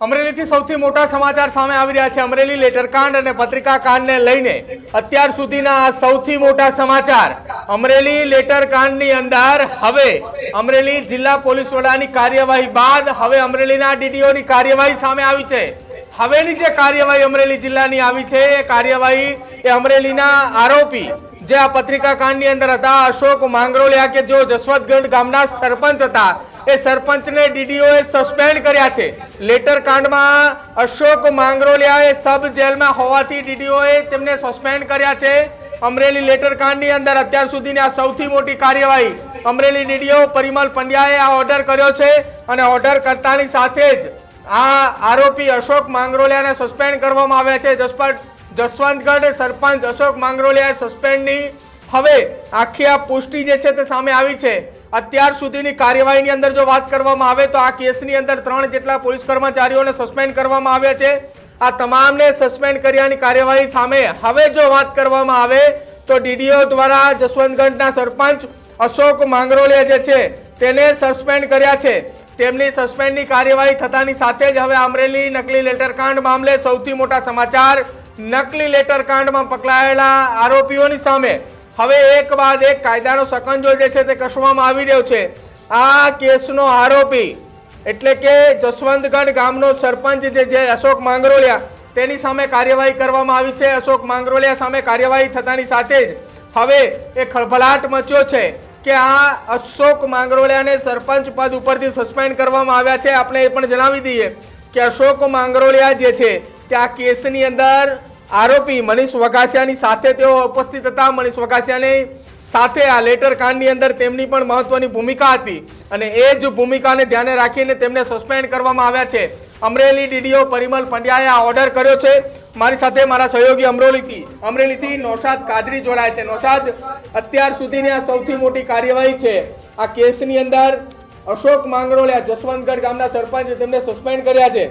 અમરેલીથી સૌથી મોટા સમાચાર સામે આવી રહ્યા છે. અમરેલી લેટરકાંડ અને પત્રિકા કાંડને લઈને અત્યાર સુધીના સૌથી મોટા સમાચાર. અમરેલી લેટરકાંડની અંદર હવે અમરેલી જિલ્લા પોલીસ વડાની કાર્યવાહી બાદ હવે અમરેલીના ડીડીઓની કાર્યવાહી સામે આવી છે. હવેની જે કાર્યવાહી અમરેલી જિલ્લાની આવી છે, એ કાર્યવાહી એ અમરેલીના આરોપી જે આ પત્રિકાકાંડની અંદર હતા, અશોક માંગરોલિયા કે જેઓ જસવંતગઢ ગામના સરપંચ હતા એ સરપંચને ડીડીઓએ સસ્પેન્ડ કર્યા છે. લેટર કાંડમાં અશોક માંગરોલિયાએ સબ જેલમાં હોવાથી ડીડીઓએ તેમને સસ્પેન્ડ કર્યા છે. અમરેલી લેટર કાંડની અંદર અત્યાર સુધીની આ સૌથી મોટી કાર્યવાહી અમરેલી ડીડીઓ પરિમલ પંડ્યાએ આ ઓર્ડર કર્યો છે અને ઓર્ડર કરતાની સાથે જ આ આરોપી અશોક માંગરોલિયાને સસ્પેન્ડ કરવામાં આવ્યા છે. જસપત જસવંતગઢ સરપંચ અશોક માંગરોલિયા સસ્પેન્ડની હવે આખી આ પુષ્ટિ જે છે તે સામે આવી છે. અત્યાર સુધીની કાર્યવાહીની અંદર જો વાત કરવામાં આવે તો આ કેસની અંદર ત્રણ જેટલા પોલીસ કર્મચારીઓને સસ્પેન્ડ કરવામાં આવ્યા છે. આ તમામને સસ્પેન્ડ કર્યાની કાર્યવાહી સામે હવે જો વાત કરવામાં આવે તો ડીડીઓ દ્વારા જસવંતગઢના સરપંચ અશોક માંગરોલિયા જે છે તેને સસ્પેન્ડ કર્યા છે. તેમની સસ્પેન્ડની કાર્યવાહી થતાની સાથે જ હવે અમરેલી નકલી લેટર કાંડ મામલે સૌથી મોટા સમાચાર નકલી લેટર કાંડમાં પકડાયેલા આરોપીઓની સામે હવે એક બાદ એક કાયદાનો સકંજો જે છે તે કસવામાં આવી રહ્યો છે. આ કેસનો આરોપી એટલે કે જસવંતગઢ ગામનો સરપંચ જે છે, અશોક માંગરોલિયા, તેની સામે કાર્યવાહી કરવામાં આવી છે. અશોક માંગરોલિયા સામે કાર્યવાહી થતાની સાથે જ હવે એ ખળભળાટ મચ્યો છે કે આ અશોક માંગરોલિયાને સરપંચ પદ ઉપરથી સસ્પેન્ડ કરવામાં આવ્યા છે. આપણે એ પણ જણાવી દઈએ કે અશોક માંગરોલિયા જે છે, તે આ કેસની અંદર આરોપી મનીષ વઘાસિયાની સાથે તેઓ ઉપસ્થિત હતા. મનીષ વઘાસિયાની સાથે આ લેટર કાંડની અંદર તેમની પણ મહત્વની ભૂમિકા હતી અને એ જ ભૂમિકાને ધ્યાને રાખીને તેમને સસ્પેન્ડ કરવામાં આવ્યા છે. અમરેલી ડીડીઓ પરિમલ પંડ્યાએ આ ઓર્ડર કર્યો છે. મારી સાથે મારા સહયોગી અમરેલીથી. અમરેલીથી નૌશાદ કાદરી જોડાય છે. નૌશાદ, અત્યાર સુધીની આ સૌથી મોટી કાર્યવાહી છે. આ કેસની અંદર અશોક માંગરોળિયા જસવંતગઢ ગામના સરપંચ તેમને સસ્પેન્ડ કર્યા છે.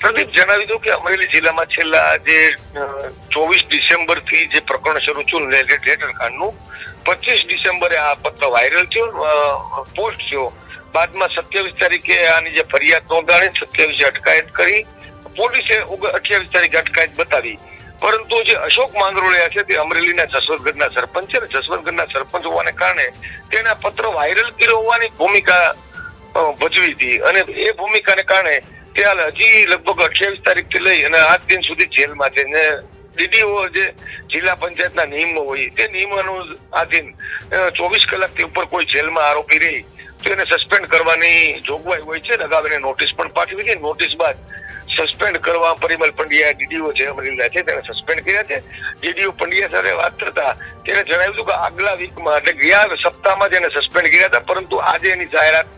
પ્રદીપ, જણાવી દઉં કે અમરેલી જિલ્લામાં છેલ્લા જે ચોવીસ ડિસેમ્બરથી જે પ્રકરણ શરૂ થયું લેટર ખાંડનું પચીસ ડિસેમ્બરે આ પત્ર વાયરલ થયો પોસ્ટ થયો. બાદમાં સત્યાવીસ તારીખે આની જે ફરિયાદ નોંધાણી, સત્યાવીસે અટકાયત કરી, પોલીસે અઠ્યાવીસ તારીખે અટકાયત બતાવી. પરંતુ જે અશોક માંગરોળિયા છે તે અમરેલીના જસવંતગઢના સરપંચ છે ને જસવંતગઢના સરપંચ હોવાને કારણે તેના પત્ર વાયરલ કર્યો હોવાની ભૂમિકા ભજવી હતી. અને એ ભૂમિકાને કારણે તે હાલ હજી લગભગ અઠ્યાવીસ તારીખથી લઈ અને આજ દિન સુધી જેલમાં છે ને ડીડીઓ જે જિલ્લા પંચાયતના નિયમો હોય તે નિયમોનું આધીન ચોવીસ કલાકથી ઉપર કોઈ જેલમાં આરોપી રહી તો એને સસ્પેન્ડ કરવાની જોગવાઈ હોય છે અગાઉ એને નોટિસ પણ પાઠવી હતી. નોટિસ બાદ સસ્પેન્ડ કરવા પરિમલ પંડ્યા ડીડીઓ જે અમરેલીના છે તેને સસ્પેન્ડ કર્યા છે. ડીડીઓ પંડ્યા સાથે વાત કરતા તેને જણાવ્યું હતું કે આગલા વીકમાં એટલે ગયા સપ્તાહમાં જ એને સસ્પેન્ડ કર્યા હતા, પરંતુ આજે એની જાહેરાત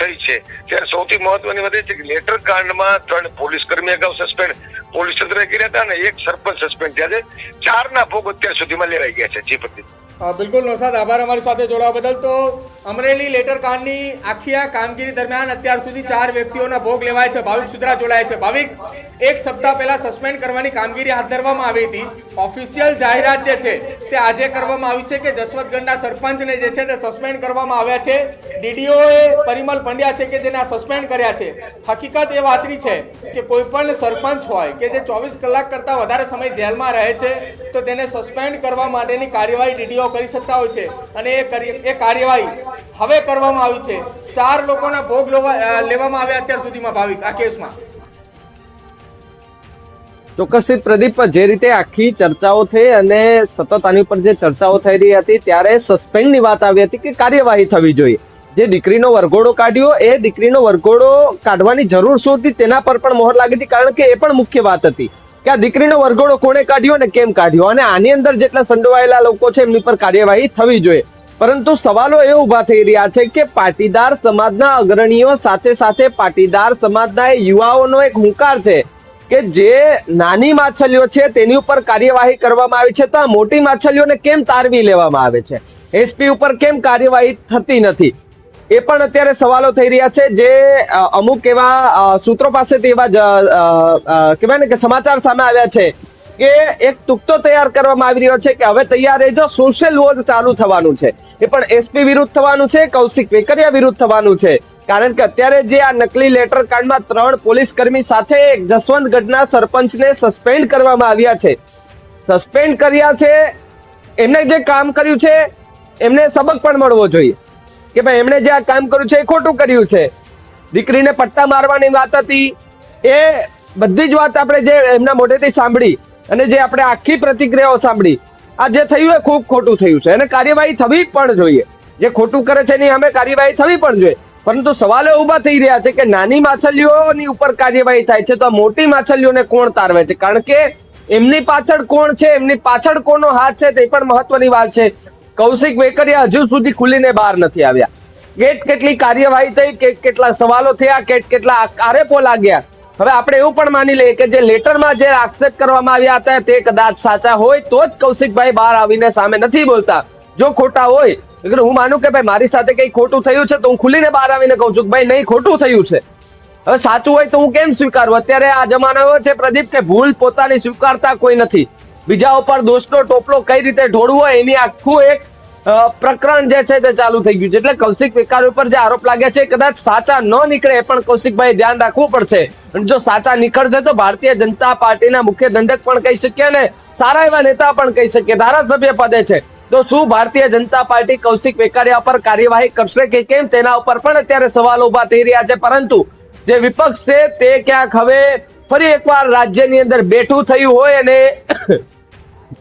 થઈ છે. ત્યારે સૌથી મહત્વની વાત એ છે કે લેટર કાંડમાં ત્રણ પોલીસ કર્મી અગાઉ સસ્પેન્ડ પોલીસ તંત્રએ કર્યા હતા અને એક સરપંચ સસ્પેન્ડ થયા છે. ચારના ભોગ અત્યાર સુધીમાં લેવાઈ ગયા છે, જી પ્રદીપ. બિલકુલ નોસાદ આભાર અમારી સાથે જોડાવા બદલ. તો અમરેલી લેટર કાર્ડની આખી આ કામગીરી દરમિયાન અત્યાર સુધી ચાર વ્યક્તિઓના ભોગ લેવાય છે, ભાવિક સુત્રા જોડાય છે. ભાવિક, એક સપ્તાહ પહેલા સસ્પેન્ડ કરવાની કામગીરી હાથ ધરવામાં આવી હતી. ઓફિશિયલ જાહેરાત જે છે, તે આજે કરવામાં આવી છે કે જસવંતગઢના સરપંચને જે છે તે સસ્પેન્ડ કરવામાં આવ્યા છે. ડીડીઓએ પરિમલ પંડ્યા છે કે જેને આ સસ્પેન્ડ કર્યા છે. હકીકત એ વાતની છે કે કોઈ પણ સરપંચ હોય કે જે ચોવીસ કલાક કરતાં વધારે સમય જેલમાં રહે છે, તો તેને સસ્પેન્ડ કરવા માટેની કાર્યવાહી ડીડીઓ કરી શકતા હોય છે અને એ કાર્યવાહી હવે કરવામાં આવી છે. ચાર લોકોના ભોગ લેવામાં આવ્યા અત્યાર સુધીમાં ભાવિક, આ કેસમાં. ચોક્કસ પ્રદીપ જે રીતે આખી ચર્ચાઓ થઈ અને સતત આની ઉપર જે ચર્ચાઓ થઈ રહી હતી, ત્યારે સસ્પેન્ડની વાત આવી હતી કે કાર્યવાહી થવી જોઈએ. જે દીકરીનો વરઘોડો કાઢ્યો, એ દીકરીનો વરઘોડો કાઢવાની જરૂર શું હતી તેના પર પણ મોહર લાગી હતી, કારણ કે એ પણ મુખ્ય વાત હતી. કે આ દીકરીનો વરઘોડો કોણે કાઢ્યો અને કેમ કાઢ્યો? અને આની અંદર જેટલા સંડોવાયેલા લોકો છે, એમની પર કાર્યવાહી થવી જોઈએ. પરંતુ સવાલો એ ઊભા થઈ રહ્યા છે કે પાટીદાર સમાજના અગ્રણીઓ સાથે સાથે પાટીદાર સમાજના યુવાઓનો એક હુંકાર છે કે જે નાની માછલીઓ છે, તેની ઉપર કાર્યવાહી કરવામાં આવી છે. તો આ મોટી માછલીઓને કેમ તારવી લેવામાં આવે છે? એસપી ઉપર કેમ કાર્યવાહી થતી નથી? એ પણ અત્યારે સવાલો થઈ રહ્યા છે જે અમુક એવા સૂત્રો પાસેથી એવા કહેવાય ને કે સમાચાર સામે આવ્યા છે કે એક તુકતો તૈયાર કરવામાં આવી રહ્યો છે કે હવે તૈયાર રહેજો સોશિયલ વોર ચાલુ થવાનું છે. એ પણ એસપી વિરુદ્ધ થવાનું છે, કૌશિક વેકરિયા વિરુદ્ધ થવાનું છે? કારણ કે અત્યારે જે આ નકલી લેટર કાંડમાં ત્રણ પોલીસ કર્મી સાથે એક જસવંતગઢના સરપંચને સસ્પેન્ડ કરવામાં આવ્યા છે. સસ્પેન્ડ કર્યા છે, એમને જે કામ કર્યું છે, એમને સબક પણ મળવો જોઈએ. કે ભાઈ, એમણે જે આ કામ કર્યું છે એ ખોટું કર્યું છે. દીકરીને પટ્ટા મારવાની વાત હતી. એ બધી જ વાત આપણે જે એમના મોઢેથી સાંભળી અને જે આપણે આખી પ્રતિક્રિયાઓ સાંભળી, આ જે થયું એ ખૂબ ખોટું થયું છે. અને કાર્યવાહી થવી પણ જોઈએ. જે ખોટું કરે છે એની અમે કાર્યવાહી થવી પણ જોઈએ. પરંતુ સવાલો ઊભા થઈ રહ્યા છે કે નાની માછલીઓની ઉપર કાર્યવાહી થાય છે તો મોટી માછલીઓને કોણ તારવે છે? કારણ કે એમની પાછળ કોણ છે? એમની પાછળ કોનો હાથ છે? તે પણ મહત્વની વાત છે. કૌશિક વેકરિયા હજુ સુધી ખુલીને બહાર નથી આવ્યા. કેટ કેટલી કાર્યવાહી થઈ, કેટ કેટલા સવાલો થયા, કેટ કેટલા આરેપો લાગ્યા. હવે આપણે એવું પણ માની લઈએ કે જે લેટરમાં જે આક્ષેપ કરવામાં આવ્યા હતા તે કદાચ સાચા હોય તો જ કૌશિકભાઈ બહાર આવીને સામે નથી બોલતા. જો ખોટા હોય, એટલે હું માનું કે ભાઈ મારી સાથે કઈ ખોટું થયું છે તો હું ખુલીને બહાર આવીને કહું છું કે ભાઈ નહીં, ખોટું થયું છે. હવે સાચું હોય તો હું કેમ સ્વીકારું? અત્યારે આ જમાનો એવો છે પ્રદીપ કે ભૂલ પોતાની સ્વીકારતા કોઈ નથી. બીજા ઉપર દોષનો ટોપલો કઈ રીતે ઢોળવો એની આખું એક પ્રકરણ જે છે તે ચાલુ થઈ ગયું છે. એટલે કૌશિક વેકારી ઉપર જે આરોપ લાગ્યા છે કદાચ સાચા ન નીકળે એ પણ કૌશિકભાઈ ધ્યાન રાખવું પડશે. અને જો સાચા નીકળશે તો ભારતીય જનતા પાર્ટીના મુખ્ય દંડક પણ કહી શકીએ ને સારા એવા નેતા પણ કહી શકીએ. ધારાસભ્ય પદે છે. તો શું ભારતીય જનતા પાર્ટી કૌશિક વેકારિયા પર કાર્યવાહી કરશે કે કેમ? તેના ઉપર પણ અત્યારે સવાલ ઊભા થઈ રહ્યા છે. પરંતુ જે વિપક્ષ છે તે ક્યાંક હવે ફરી એકવાર રાજ્યની અંદર બેઠું થયું હોય અને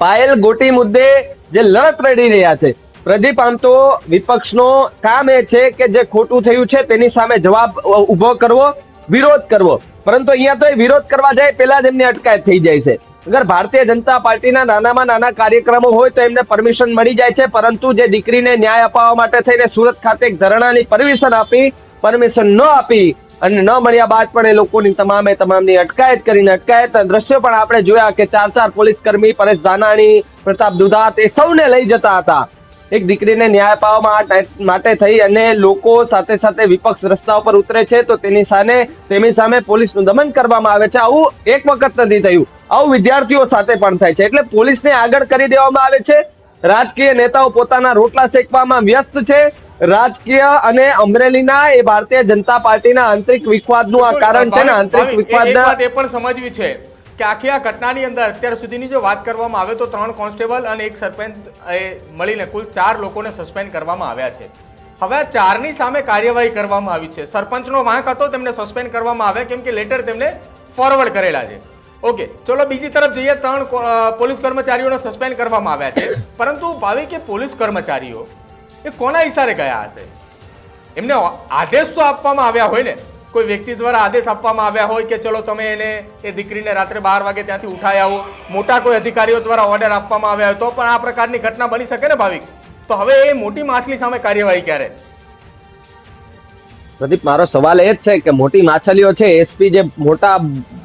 પાયલ ગોટી મુદ્દે જે લડત લડી રહ્યા છે. પ્રદીપ, આમ તો વિપક્ષનો કામ એ છે કે જે ખોટું થયું છે તેની સામે જવાબ ઊભો કરવો, વિરોધ કરવો. પરંતુ અહીંયા તો એ વિરોધ કરવા જાય પહેલા જ એમની અટકાયત થઈ જાય છે. અગર ભારતીય જનતા પાર્ટીના નાનામાં નાના કાર્યક્રમો હોય તો એમને પરમિશન મળી જાય છે, પરંતુ જે દીકરીને ન્યાય અપાવવા માટે થઈને સુરત ખાતે એક ધરણાની પરમિશન આપી, પરમિશન ન આપી અને ન મળ્યા બાદ પણ એ લોકોની તમામે તમામની અટકાયત કરીને અટકાયત. દ્રશ્યો પણ આપણે જોયા કે ચાર ચાર પોલીસ કર્મી, પરેશ ધાનાણી, પ્રતાપ દુધાત એ સૌને લઈ જતા હતા. એક દીકરીને ન્યાય માટે- માટે થઈ અને લોકો સાથે સાથે વિપક્ષ રસ્તા ઉપર ઉતરે છે તો તેની સામે તેની સામે પોલીસનું દમન કરવામાં આવે છે. આવું એક વખત નથી થયું. આવું વિદ્યાર્થીઓ સાથે પણ થાય છે. એટલે પોલીસને આગળ કરી દેવામાં આવે છે. રાજકીય નેતાઓ પોતાના રોટલા શેકવામાં વ્યસ્ત છે. રાજકીય અને અમરેલીના એ ભારતીય જનતા પાર્ટીના આંતરિક વિખવાદનું આ કારણ છે ને આંતરિક વિખવાદના એ પણ સમજવી છે કે આખી આ ઘટનાની અંદર અત્યાર સુધીની જો વાત કરવામાં આવે તો ત્રણ કોન્સ્ટેબલ અને એક સરપંચ મળીને કુલ ચાર લોકોને સસ્પેન્ડ કરવામાં આવ્યા છે. હવે આ ચારની સામે કાર્યવાહી કરવામાં આવી છે. સરપંચનો વાંક હતો તેમને સસ્પેન્ડ કરવામાં આવ્યા કેમ કે લેટર તેમને ફોરવર્ડ કરેલા છે. ઓકે ચલો બીજી તરફ જઈએ. ત્રણ પોલીસ કર્મચારીઓને સસ્પેન્ડ કરવામાં આવ્યા છે. પરંતુ ભાવિક કે પોલીસ કર્મચારીઓ એ કોના ઇશારે ગયા હશે? એમને આદેશ તો આપવામાં આવ્યા હોય ને. કોઈ વ્યક્તિ દ્વારા આદેશ આપવામાં આવ્યા હોય કે ચલો તમે એને, એ દીકરીને રાત્રે બાર વાગે ત્યાંથી ઉઠાઈ આવો. મોટા કોઈ અધિકારીઓ દ્વારા ઓર્ડર આપવામાં આવ્યા હોય તો પણ આ પ્રકારની ઘટના બની શકે ને ભાવિક? તો હવે એ મોટી માછલી સામે કાર્યવાહી ક્યારે? પ્રદીપ, મારો સવાલ એ જ છે કે મોટી માછલીઓ છે, એસપી જે મોટા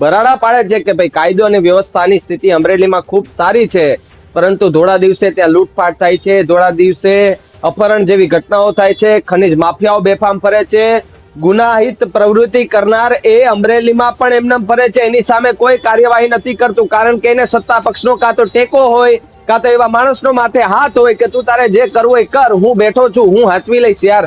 બરાડા પાડે છે કે ભાઈ કાયદો અને વ્યવસ્થાની સ્થિતિ અમરેલીમાં ખૂબ સારી છે, પરંતુ ધોળા દિવસે ત્યાં લૂંટફાટ થાય છે ધોળા દિવસે અપહરણ જેવી ઘટનાઓ થાય છે, ખનિજ માફિયાઓ બેફામ ફરે છે, ગુનાહિત પ્રવૃત્તિ કરનાર એ અમરેલીમાં પણ એમને ફરે છે. એની સામે કોઈ કાર્યવાહી નથી કરતું, કારણ કે એને સત્તા પક્ષનો કાં તો ટેકો હોય, કાં તો એવા માણસનો માથે હાથ હોય કે તું તારે જે કરવું એ કર, હું બેઠો છું, હું હાચવી લઈશ યાર.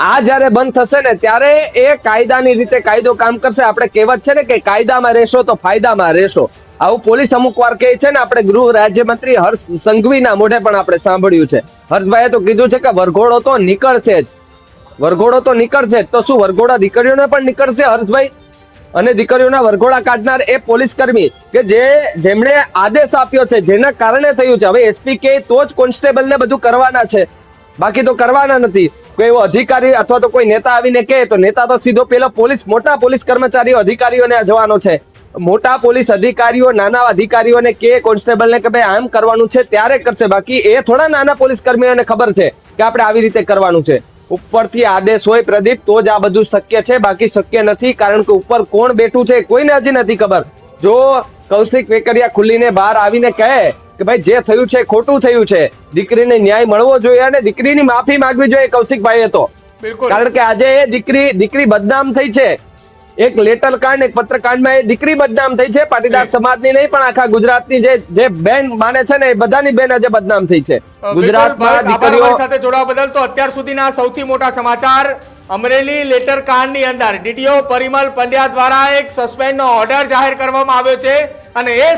આ જ્યારે બંધ થશે ને, ત્યારે એ કાયદાની રીતે કાયદો કામ કરશે. આપણે કહેવત છે ને કે કાયદામાં રહેશો તો ફાયદામાં રહેશો. આવું પોલીસ અમુક વાર કહે છે ને, આપણે ગૃહ રાજ્યમંત્રી હર્ષ સંઘવીના મોઢે પણ આપણે સાંભળ્યું છે. હર્ષભાઈએ તો કીધું છે કે વરઘોડો તો નીકળશે જ. વરઘોડો તો નીકળશે તો શું વરઘોડા દીકરીઓને પણ નીકળશે હર્ષભાઈ? અને દીકરીઓના વરઘોડા કાઢનાર એ પોલીસ કર્મી કે જે જેમણે આદેશ આપ્યો છે, જેના કારણે થયું છે. હવે એસપી કે તો જ કોન્સ્ટેબલને બધું કરવાના છે. બાકી તો કરવાના નથી. કોઈ એવો અધિકારી અથવા તો કોઈ નેતા આવીને કહે તો નેતા તો સીધો પેલો પોલીસ, મોટા પોલીસ કર્મચારીઓ, અધિકારીઓને જવાનો છે. મોટા પોલીસ અધિકારીઓ નાના અધિકારીઓને કે કોન્સ્ટેબલને કે ભાઈ આમ કરવાનું છે ત્યારે કરશે. બાકી એ થોડા નાના પોલીસ કર્મીઓને ખબર છે કે આપણે આવી રીતે કરવાનું છે. ઉપરથી આદેશ હોય પ્રદીપ તો જ આ બધું શક્ય છે. બાકી શક્ય નથી કારણ કે ઉપર કોણ બેઠું છે કોઈને હજી નથી ખબર. જો કૌશિક વેકરિયા ખુલ્લીને બહાર આવીને કહે કે ભાઈ જે થયું છે ખોટું થયું છે દીકરીને ન્યાય મળવો જોઈએ અને દીકરીની માફી માંગવી જોઈએ કૌશિકભાઈએ તો. બિલકુલ. કારણ કે આજે એ દીકરી દીકરી બદનામ થઈ છે. એક લેટર કાંડ એક પત્રકાંડમાં એ દીકરી બદનામ થઈ છે પાટીદાર સમાજની નહીં પણ આખા ગુજરાતની જે જે બેન માને છે ને એ બધાની બેન આજે બદનામ થઈ છે. ગુજરાતમાં દીકરીઓ સાથે જોડાવા બદલ તો અત્યાર સુધીના સૌથી મોટા સમાચાર અમરેલી લેટર કાંડની અંદર ડીટીઓ પરિમલ પંડ્યા દ્વારા એક સસ્પેન્ડનો ઓર્ડર જાહેર કરવામાં આવ્યો છે અને એ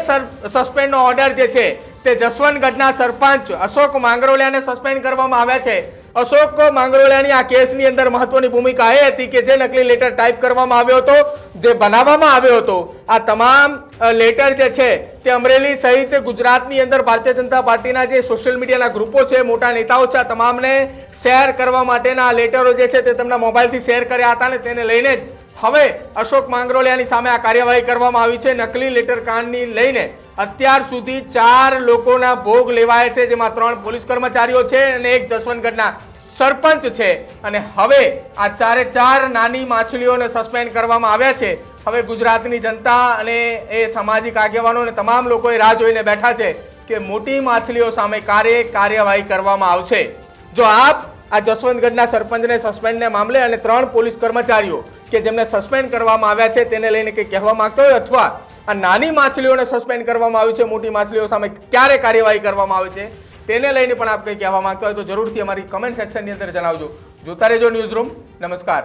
સસ્પેન્ડનો ઓર્ડર જે છે તે જસવંતગઢના સરપંચ અશોક માંગરોલિયાને સસ્પેન્ડ કરવામાં આવ્યા છે. અશોક માંગરોલિયાની આ કેસની અંદર મહત્વની ભૂમિકા એ હતી કે જે નકલી લેટર ટાઈપ કરવામાં આવ્યો હતો, જે બનાવવામાં આવ્યો હતો. આ તમામ લેટર જે છે તે અમરેલી સહિત ગુજરાતની અંદર ભારતીય જનતા પાર્ટીના જે સોશિયલ મીડિયાના ગ્રુપો છે, મોટા નેતાઓ છે, આ તમામને શેર કરવા માટેના લેટરો જે છે તે તેમના મોબાઈલથી શેર કર્યા હતા ને તેને લઈને જ હવે અશોક માંગરોલિયાની સામે આ કાર્યવાહી કરવામાં આવી છે. નકલી લેટર કાંડની લઈને અત્યાર સુધી ચાર લોકોના ભોગ લેવાયા છે, જેમાં ત્રણ પોલીસ કર્મચારીઓ છે અને એક જસવંતગઢના સરપંચ છે. અને હવે આ ચારે ચાર નાની માછલીઓને સસ્પેન્ડ કરવામાં આવ્યા છે. હવે ગુજરાતની જનતા અને એ સામાજિક આગેવાનો અને તમામ લોકોએ રાહ જોઈને બેઠા છે કે મોટી માછલીઓ સામે કાર્ય કાર્યવાહી કરવામાં આવશે. જો આપ આ જસવંતગઢના સરપંચને સસ્પેન્ડને મામલે અને ત્રણ પોલીસ કર્મચારીઓ કે જેમને સસ્પેન્ડ કરવામાં આવ્યા છે તેને લઈને કંઈ કહેવા માંગતો હોય અથવા આ નાની માછલીઓને સસ્પેન્ડ કરવામાં આવ્યું છે, મોટી માછલીઓ સામે ક્યારે કાર્યવાહી કરવામાં આવે છે તેને લઈને પણ આપ કંઈ કહેવા માંગતો હોય તો જરૂરથી અમારી કમેન્ટ સેક્શનની અંદર જણાવજો. જોતા રહેજો ન્યૂઝ રૂમ. નમસ્કાર.